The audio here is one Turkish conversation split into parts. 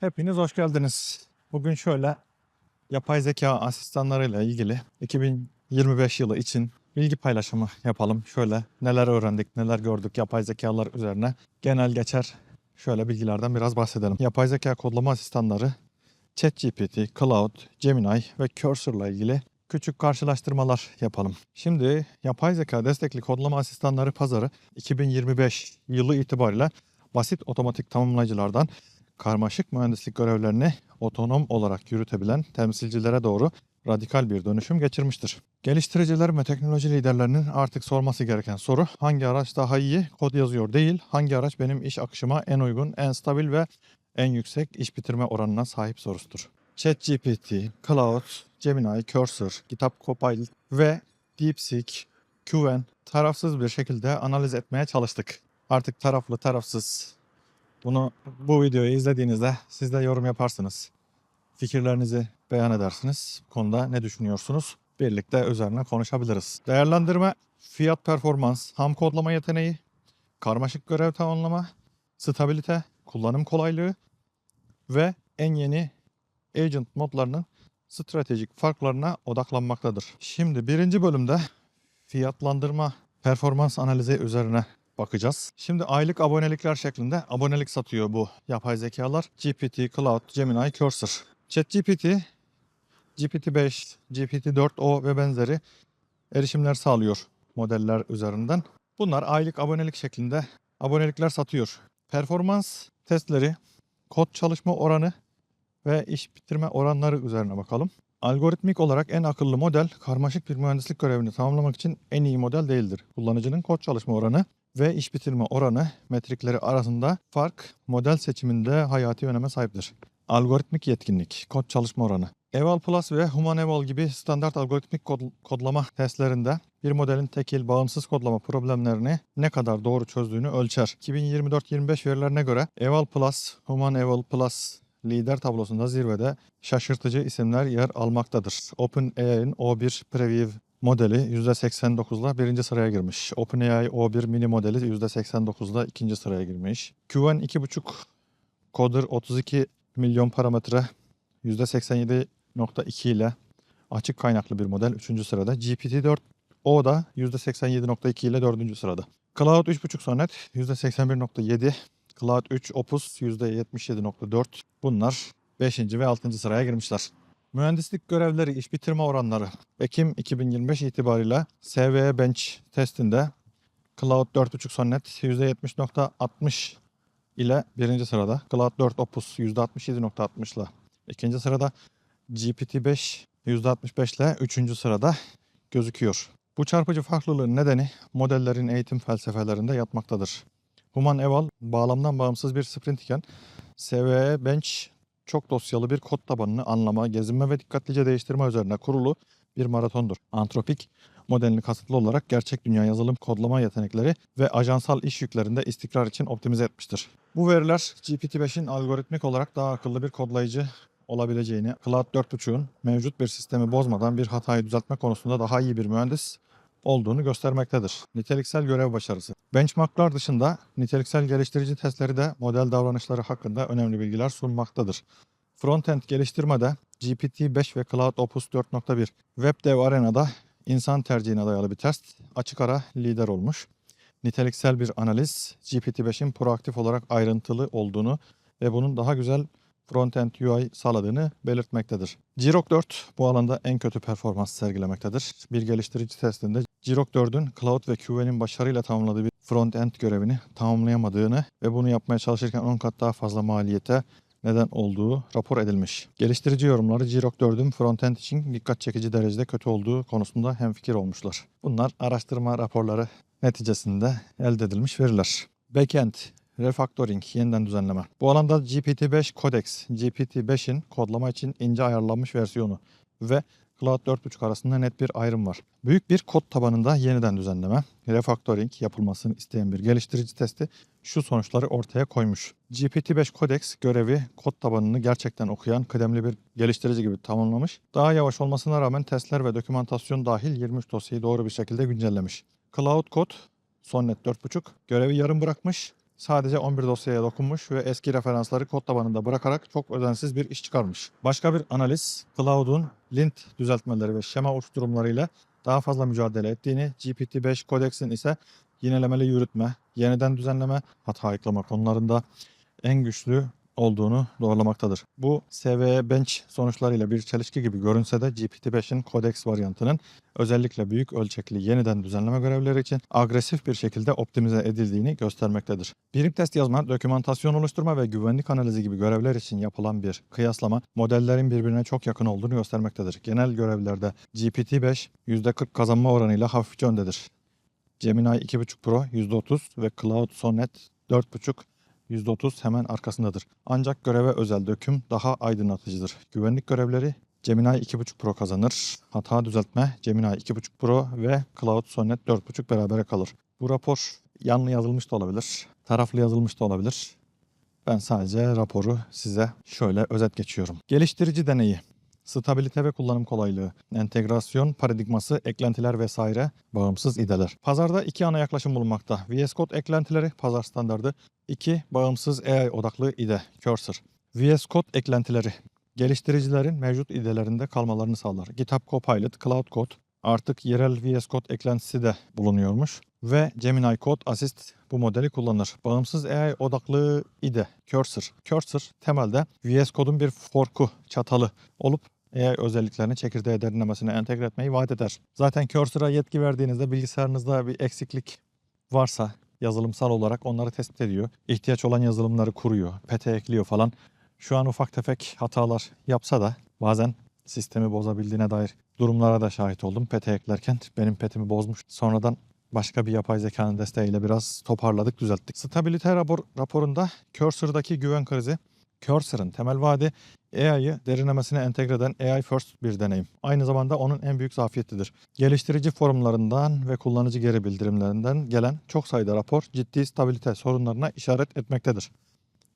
Hepiniz hoş geldiniz. Bugün şöyle yapay zeka asistanlarıyla ilgili 2025 yılı için bilgi paylaşımı yapalım. Şöyle neler öğrendik, neler gördük yapay zekalar üzerine genel geçer şöyle bilgilerden biraz bahsedelim. Yapay zeka kodlama asistanları ChatGPT, Cloud, Gemini ve Cursor'la ilgili küçük karşılaştırmalar yapalım. Şimdi yapay zeka destekli kodlama asistanları pazarı 2025 yılı itibariyle basit otomatik tamamlayıcılardan karmaşık mühendislik görevlerini otonom olarak yürütebilen temsilcilere doğru radikal bir dönüşüm geçirmiştir. Geliştiriciler ve teknoloji liderlerinin artık sorması gereken soru hangi araç daha iyi kod yazıyor değil, hangi araç benim iş akışıma en uygun, en stabil ve en yüksek iş bitirme oranına sahip sorusudur. ChatGPT, Cloud, Gemini, Cursor, GitHub Copilot ve DeepSeek, QN tarafsız bir şekilde analiz etmeye çalıştık. Artık taraflı tarafsız bunu bu videoyu izlediğinizde siz de yorum yaparsınız. Fikirlerinizi beyan edersiniz. Bu konuda ne düşünüyorsunuz? Birlikte üzerine konuşabiliriz. Değerlendirme, fiyat performans, ham kodlama yeteneği, karmaşık görev tamamlama, stabilite, kullanım kolaylığı ve en yeni agent modlarının stratejik farklarına odaklanmaktadır. Şimdi birinci bölümde fiyatlandırma, performans analizi üzerine bakacağız. Şimdi aylık abonelikler şeklinde abonelik satıyor bu yapay zekalar. GPT, Cloud, Gemini, Cursor. ChatGPT, GPT-5, GPT-4o ve benzeri erişimler sağlıyor modeller üzerinden. Bunlar aylık abonelik şeklinde abonelikler satıyor. Performans testleri, kod çalışma oranı ve iş bitirme oranları üzerine bakalım. Algoritmik olarak en akıllı model karmaşık bir mühendislik görevini tamamlamak için en iyi model değildir. Kullanıcının kod çalışma oranı ve iş bitirme oranı metrikleri arasında fark model seçiminde hayati öneme sahiptir. Algoritmik yetkinlik, kod çalışma oranı. Eval Plus ve Human Eval gibi standart algoritmik kod- kodlama testlerinde bir modelin tekil, bağımsız kodlama problemlerini ne kadar doğru çözdüğünü ölçer. 2024-25 verilerine göre Eval Plus, Human Eval Plus lider tablosunda zirvede şaşırtıcı isimler yer almaktadır. OpenAI'nin O1 Preview modeli %89'la birinci sıraya girmiş. OpenAI O1 mini modeli %89'la ikinci sıraya girmiş. QN 2.5 Coder 32 milyon parametre %87.2 ile açık kaynaklı bir model 3. sırada. GPT-4 o da %87.2 ile 4. sırada. Cloud 3.5 Sonnet %81.7, Cloud 3 Opus %77.4. Bunlar 5. ve 6. sıraya girmişler. Mühendislik görevleri iş bitirme oranları Ekim 2025 itibariyle SVE Bench testinde Cloud 4.5 Sonnet %70.60 ile birinci sırada. Cloud 4 Opus %67.60 ile ikinci sırada. GPT-5 %65 ile üçüncü sırada gözüküyor. Bu çarpıcı farklılığın nedeni modellerin eğitim felsefelerinde yatmaktadır. Human Eval bağlamdan bağımsız bir sprint iken SVE Bench çok dosyalı bir kod tabanını anlama, gezinme ve dikkatlice değiştirme üzerine kurulu bir maratondur. Antropik modelini kasıtlı olarak gerçek dünya yazılım kodlama yetenekleri ve ajansal iş yüklerinde istikrar için optimize etmiştir. Bu veriler GPT-5'in algoritmik olarak daha akıllı bir kodlayıcı olabileceğini, Cloud 4.5'un mevcut bir sistemi bozmadan bir hatayı düzeltme konusunda daha iyi bir mühendis olduğunu göstermektedir. Niteliksel görev başarısı. Benchmarklar dışında niteliksel geliştirici testleri de model davranışları hakkında önemli bilgiler sunmaktadır. Frontend geliştirmede GPT-5 ve Cloud Opus 4.1 WebDev Arena'da insan tercihine dayalı bir test açık ara lider olmuş. Niteliksel bir analiz GPT-5'in proaktif olarak ayrıntılı olduğunu ve bunun daha güzel frontend UI sağladığını belirtmektedir. Jirok 4 bu alanda en kötü performans sergilemektedir. Bir geliştirici testinde Jirok 4'ün Cloud ve QA'nin başarıyla tamamladığı bir front-end görevini tamamlayamadığını ve bunu yapmaya çalışırken 10 kat daha fazla maliyete neden olduğu rapor edilmiş. Geliştirici yorumları Jirok 4'ün frontend için dikkat çekici derecede kötü olduğu konusunda hemfikir olmuşlar. Bunlar araştırma raporları neticesinde elde edilmiş veriler. Backend Refactoring, yeniden düzenleme. Bu alanda GPT-5 Codex, GPT-5'in kodlama için ince ayarlanmış versiyonu ve Cloud 4.5 arasında net bir ayrım var. Büyük bir kod tabanında yeniden düzenleme, refactoring yapılmasını isteyen bir geliştirici testi şu sonuçları ortaya koymuş. GPT-5 Codex görevi kod tabanını gerçekten okuyan kıdemli bir geliştirici gibi tamamlamış. Daha yavaş olmasına rağmen testler ve dokümantasyon dahil 23 dosyayı doğru bir şekilde güncellemiş. Cloud Code Sonnet 4.5 görevi yarım bırakmış. Sadece 11 dosyaya dokunmuş ve eski referansları kod tabanında bırakarak çok özensiz bir iş çıkarmış. Başka bir analiz, Cloud'un lint düzeltmeleri ve şema oluşturumlarıyla daha fazla mücadele ettiğini, GPT-5 Codex'in ise yinelemeli yürütme, yeniden düzenleme, hata ayıklama konularında en güçlü olduğunu doğrulamaktadır. Bu SVE Bench sonuçlarıyla bir çelişki gibi görünse de GPT-5'in Codex varyantının özellikle büyük ölçekli yeniden düzenleme görevleri için agresif bir şekilde optimize edildiğini göstermektedir. Birim test yazma, dokümantasyon oluşturma ve güvenlik analizi gibi görevler için yapılan bir kıyaslama modellerin birbirine çok yakın olduğunu göstermektedir. Genel görevlerde GPT-5 %40 kazanma oranıyla hafifçe öndedir. Gemini 2.5 Pro %30 ve Cloud Sonnet 4.5 %30 hemen arkasındadır. Ancak göreve özel döküm daha aydınlatıcıdır. Güvenlik görevleri Gemini 2.5 Pro kazanır. Hata düzeltme Gemini 2.5 Pro ve Cloud Sonnet 4.5 berabere kalır. Bu rapor yanlı yazılmış da olabilir, taraflı yazılmış da olabilir. Ben sadece raporu size şöyle özet geçiyorum. Geliştirici deneyi Stabilite ve kullanım kolaylığı, entegrasyon paradigması, eklentiler vesaire, bağımsız ideler. Pazarda iki ana yaklaşım bulunmakta. VS Code eklentileri, pazar standardı. 2. Bağımsız AI odaklı ide, Cursor. VS Code eklentileri, geliştiricilerin mevcut idelerinde kalmalarını sağlar. GitHub Copilot, Cloud Code, artık yerel VS Code eklentisi de bulunuyormuş. Ve Gemini Code Assist bu modeli kullanır. Bağımsız AI odaklı IDE, Cursor. Cursor temelde VS Code'un bir forku, çatalı olup AI özelliklerini çekirdeğe derinlemesine entegre etmeyi vaat eder. Zaten Cursor'a yetki verdiğinizde bilgisayarınızda bir eksiklik varsa yazılımsal olarak onları tespit ediyor. İhtiyaç olan yazılımları kuruyor, pete ekliyor falan. Şu an ufak tefek hatalar yapsa da bazen sistemi bozabildiğine dair durumlara da şahit oldum. Pete eklerken benim petimi bozmuş. Sonradan başka bir yapay zekanın desteğiyle biraz toparladık, düzelttik. Stabilite rapor, raporunda Cursor'daki güven krizi Cursor'ın temel vaadi AI'yı derinlemesine entegre eden AI First bir deneyim. Aynı zamanda onun en büyük zafiyetidir. Geliştirici forumlarından ve kullanıcı geri bildirimlerinden gelen çok sayıda rapor ciddi stabilite sorunlarına işaret etmektedir.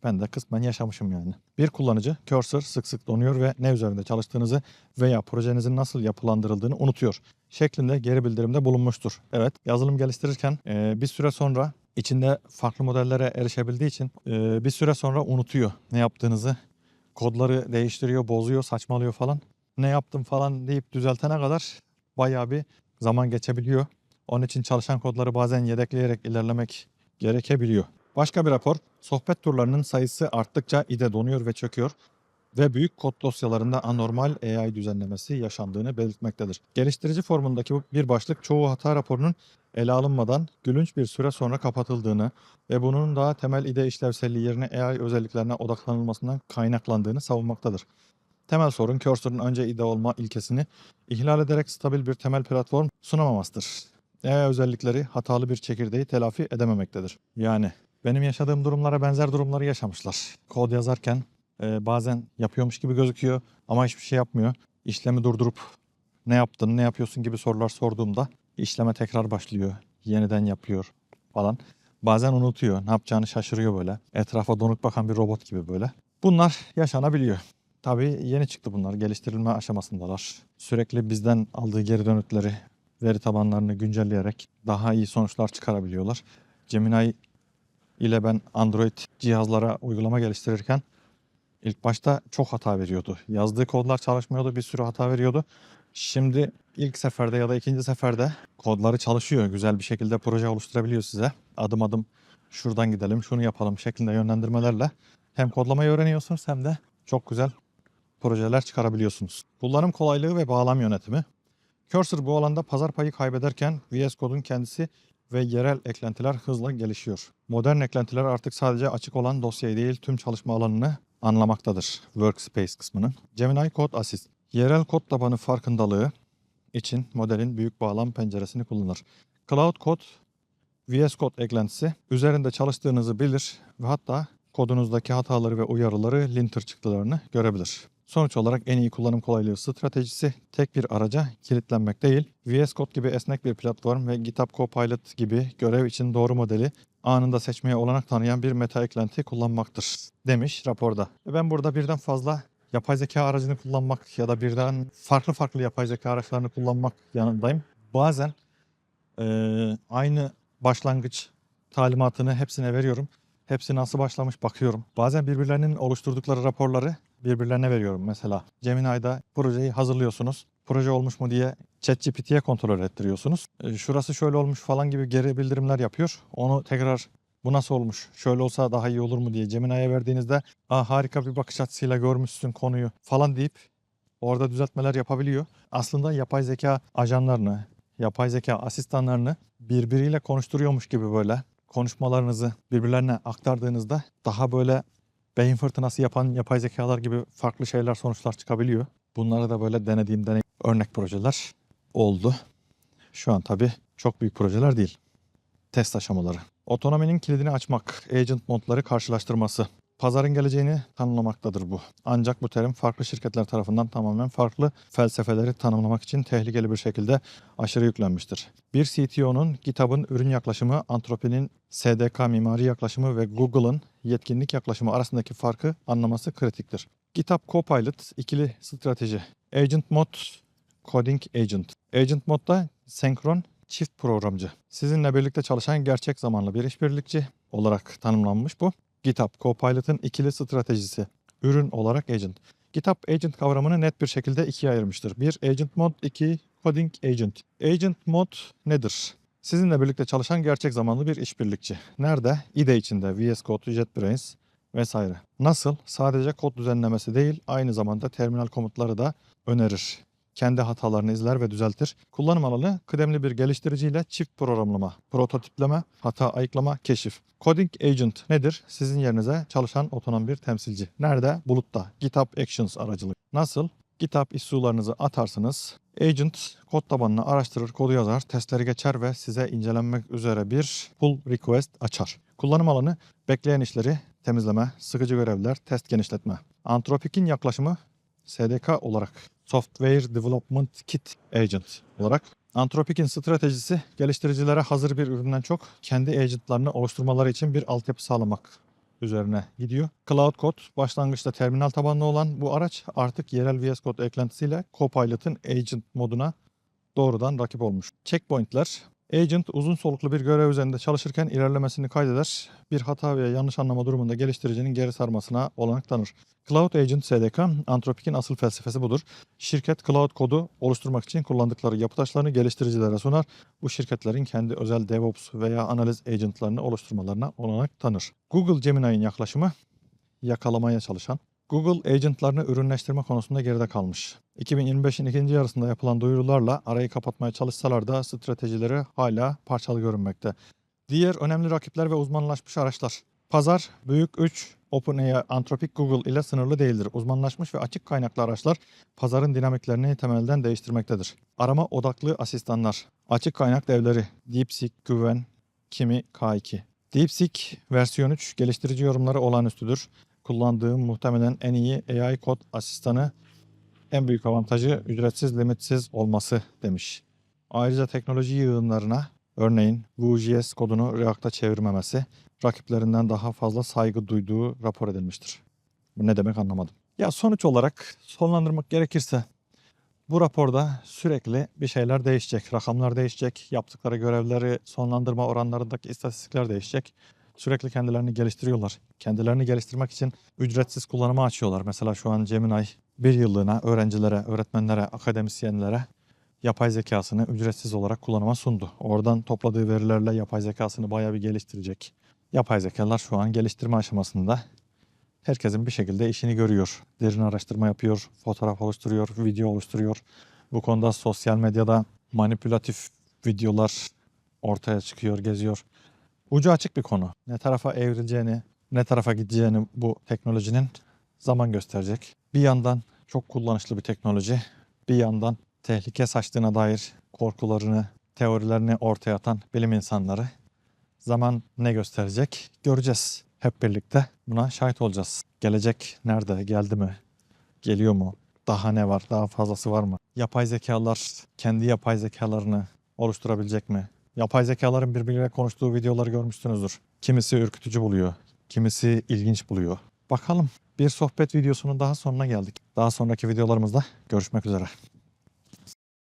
Ben de kısmen yaşamışım yani. Bir kullanıcı cursor sık sık donuyor ve ne üzerinde çalıştığınızı veya projenizin nasıl yapılandırıldığını unutuyor şeklinde geri bildirimde bulunmuştur. Evet yazılım geliştirirken e, bir süre sonra içinde farklı modellere erişebildiği için e, bir süre sonra unutuyor ne yaptığınızı. Kodları değiştiriyor, bozuyor, saçmalıyor falan. Ne yaptım falan deyip düzeltene kadar bayağı bir zaman geçebiliyor. Onun için çalışan kodları bazen yedekleyerek ilerlemek gerekebiliyor. Başka bir rapor, sohbet turlarının sayısı arttıkça IDE donuyor ve çöküyor ve büyük kod dosyalarında anormal AI düzenlemesi yaşandığını belirtmektedir. Geliştirici formundaki bir başlık çoğu hata raporunun ele alınmadan gülünç bir süre sonra kapatıldığını ve bunun daha temel IDE işlevselliği yerine AI özelliklerine odaklanılmasından kaynaklandığını savunmaktadır. Temel sorun Cursor'ın önce IDE olma ilkesini ihlal ederek stabil bir temel platform sunamamasıdır. AI özellikleri hatalı bir çekirdeği telafi edememektedir. Yani benim yaşadığım durumlara benzer durumları yaşamışlar. Kod yazarken e, bazen yapıyormuş gibi gözüküyor ama hiçbir şey yapmıyor. İşlemi durdurup ne yaptın, ne yapıyorsun gibi sorular sorduğumda işleme tekrar başlıyor. Yeniden yapıyor falan. Bazen unutuyor. Ne yapacağını şaşırıyor böyle. Etrafa donuk bakan bir robot gibi böyle. Bunlar yaşanabiliyor. Tabii yeni çıktı bunlar. Geliştirilme aşamasındalar. Sürekli bizden aldığı geri dönütleri, veri tabanlarını güncelleyerek daha iyi sonuçlar çıkarabiliyorlar. Gemini ile ben Android cihazlara uygulama geliştirirken ilk başta çok hata veriyordu. Yazdığı kodlar çalışmıyordu, bir sürü hata veriyordu. Şimdi ilk seferde ya da ikinci seferde kodları çalışıyor. Güzel bir şekilde proje oluşturabiliyor size. Adım adım şuradan gidelim, şunu yapalım şeklinde yönlendirmelerle hem kodlamayı öğreniyorsunuz hem de çok güzel projeler çıkarabiliyorsunuz. Kullanım kolaylığı ve bağlam yönetimi. Cursor bu alanda pazar payı kaybederken VS Code'un kendisi ve yerel eklentiler hızla gelişiyor. Modern eklentiler artık sadece açık olan dosyayı değil tüm çalışma alanını anlamaktadır. Workspace kısmının. Gemini Code Assist. Yerel kod tabanı farkındalığı için modelin büyük bağlam penceresini kullanır. Cloud Code VS Code eklentisi üzerinde çalıştığınızı bilir ve hatta kodunuzdaki hataları ve uyarıları linter çıktılarını görebilir. Sonuç olarak en iyi kullanım kolaylığı stratejisi tek bir araca kilitlenmek değil, VS Code gibi esnek bir platform ve GitHub Copilot gibi görev için doğru modeli anında seçmeye olanak tanıyan bir meta eklenti kullanmaktır demiş raporda. Ve Ben burada birden fazla yapay zeka aracını kullanmak ya da birden farklı farklı yapay zeka araçlarını kullanmak yanındayım. Bazen eee, aynı başlangıç talimatını hepsine veriyorum. Hepsi nasıl başlamış bakıyorum. Bazen birbirlerinin oluşturdukları raporları birbirlerine veriyorum. Mesela Gemini'de projeyi hazırlıyorsunuz. Proje olmuş mu diye ChatGPT'ye kontrol ettiriyorsunuz. E, Şurası şöyle olmuş falan gibi geri bildirimler yapıyor. Onu tekrar bu nasıl olmuş, şöyle olsa daha iyi olur mu diye Gemini'ye verdiğinizde Aa, harika bir bakış açısıyla görmüşsün konuyu falan deyip orada düzeltmeler yapabiliyor. Aslında yapay zeka ajanlarını, yapay zeka asistanlarını birbiriyle konuşturuyormuş gibi böyle konuşmalarınızı birbirlerine aktardığınızda daha böyle beyin fırtınası yapan yapay zekalar gibi farklı şeyler sonuçlar çıkabiliyor. Bunları da böyle denediğim deney örnek projeler oldu. Şu an tabii çok büyük projeler değil. Test aşamaları. Otonominin kilidini açmak, agent modları karşılaştırması. Pazarın geleceğini tanımlamaktadır bu. Ancak bu terim farklı şirketler tarafından tamamen farklı felsefeleri tanımlamak için tehlikeli bir şekilde aşırı yüklenmiştir. Bir CTO'nun GitHub'ın ürün yaklaşımı, Anthropic'in SDK mimari yaklaşımı ve Google'ın yetkinlik yaklaşımı arasındaki farkı anlaması kritiktir. GitHub Copilot ikili strateji. Agent Mod, Coding Agent. Agent Mod'da senkron çift programcı. Sizinle birlikte çalışan gerçek zamanlı bir işbirlikçi olarak tanımlanmış bu. GitHub Copilot'ın ikili stratejisi. Ürün olarak agent. GitHub agent kavramını net bir şekilde ikiye ayırmıştır. Bir agent mod, iki coding agent. Agent mod nedir? Sizinle birlikte çalışan gerçek zamanlı bir işbirlikçi. Nerede? IDE içinde VS Code, JetBrains vesaire. Nasıl? Sadece kod düzenlemesi değil, aynı zamanda terminal komutları da önerir. Kendi hatalarını izler ve düzeltir. Kullanım alanı kıdemli bir geliştiriciyle çift programlama, prototipleme, hata ayıklama, keşif. Coding Agent nedir? Sizin yerinize çalışan otonom bir temsilci. Nerede? Bulutta. GitHub Actions aracılığı. Nasıl? GitHub issue'larınızı atarsınız. Agent kod tabanını araştırır, kodu yazar, testleri geçer ve size incelenmek üzere bir pull request açar. Kullanım alanı bekleyen işleri temizleme, sıkıcı görevler, test genişletme. Antropik'in yaklaşımı SDK olarak Software Development Kit Agent olarak Antropic'in stratejisi geliştiricilere hazır bir üründen çok kendi agentlarını oluşturmaları için bir altyapı sağlamak üzerine gidiyor. Cloud Code başlangıçta terminal tabanlı olan bu araç artık yerel VS Code eklentisiyle Copilot'ın agent moduna doğrudan rakip olmuş. Checkpoint'ler Agent uzun soluklu bir görev üzerinde çalışırken ilerlemesini kaydeder. Bir hata veya yanlış anlama durumunda geliştiricinin geri sarmasına olanak tanır. Cloud Agent SDK, Anthropic'in asıl felsefesi budur. Şirket cloud kodu oluşturmak için kullandıkları yapı taşlarını geliştiricilere sunar. Bu şirketlerin kendi özel DevOps veya analiz agentlarını oluşturmalarına olanak tanır. Google Gemini'nin yaklaşımı yakalamaya çalışan, Google agentlarını ürünleştirme konusunda geride kalmış. 2025'in ikinci yarısında yapılan duyurularla arayı kapatmaya çalışsalar da stratejileri hala parçalı görünmekte. Diğer önemli rakipler ve uzmanlaşmış araçlar. Pazar büyük 3 OpenAI, Anthropic, Google ile sınırlı değildir. Uzmanlaşmış ve açık kaynaklı araçlar pazarın dinamiklerini temelden değiştirmektedir. Arama odaklı asistanlar, açık kaynak devleri, DeepSeek, Güven, Kimi, K2. DeepSeek versiyon 3 geliştirici yorumları olağanüstüdür. Kullandığım muhtemelen en iyi AI kod asistanı en büyük avantajı ücretsiz limitsiz olması demiş. Ayrıca teknoloji yığınlarına örneğin Vue.js kodunu React'a çevirmemesi rakiplerinden daha fazla saygı duyduğu rapor edilmiştir. Bu ne demek anlamadım. Ya sonuç olarak sonlandırmak gerekirse bu raporda sürekli bir şeyler değişecek. Rakamlar değişecek. Yaptıkları görevleri sonlandırma oranlarındaki istatistikler değişecek. Sürekli kendilerini geliştiriyorlar. Kendilerini geliştirmek için ücretsiz kullanıma açıyorlar. Mesela şu an Gemini bir yıllığına öğrencilere, öğretmenlere, akademisyenlere yapay zekasını ücretsiz olarak kullanıma sundu. Oradan topladığı verilerle yapay zekasını bayağı bir geliştirecek. Yapay zekalar şu an geliştirme aşamasında. Herkesin bir şekilde işini görüyor. Derin araştırma yapıyor, fotoğraf oluşturuyor, video oluşturuyor. Bu konuda sosyal medyada manipülatif videolar ortaya çıkıyor, geziyor. Ucu açık bir konu. Ne tarafa evrileceğini, ne tarafa gideceğini bu teknolojinin zaman gösterecek. Bir yandan çok kullanışlı bir teknoloji, bir yandan tehlike saçtığına dair korkularını, teorilerini ortaya atan bilim insanları zaman ne gösterecek göreceğiz. Hep birlikte buna şahit olacağız. Gelecek nerede, geldi mi, geliyor mu, daha ne var, daha fazlası var mı? Yapay zekalar kendi yapay zekalarını oluşturabilecek mi? Yapay zekaların birbiriyle konuştuğu videoları görmüşsünüzdür. Kimisi ürkütücü buluyor, kimisi ilginç buluyor. Bakalım bir sohbet videosunun daha sonuna geldik. Daha sonraki videolarımızda görüşmek üzere.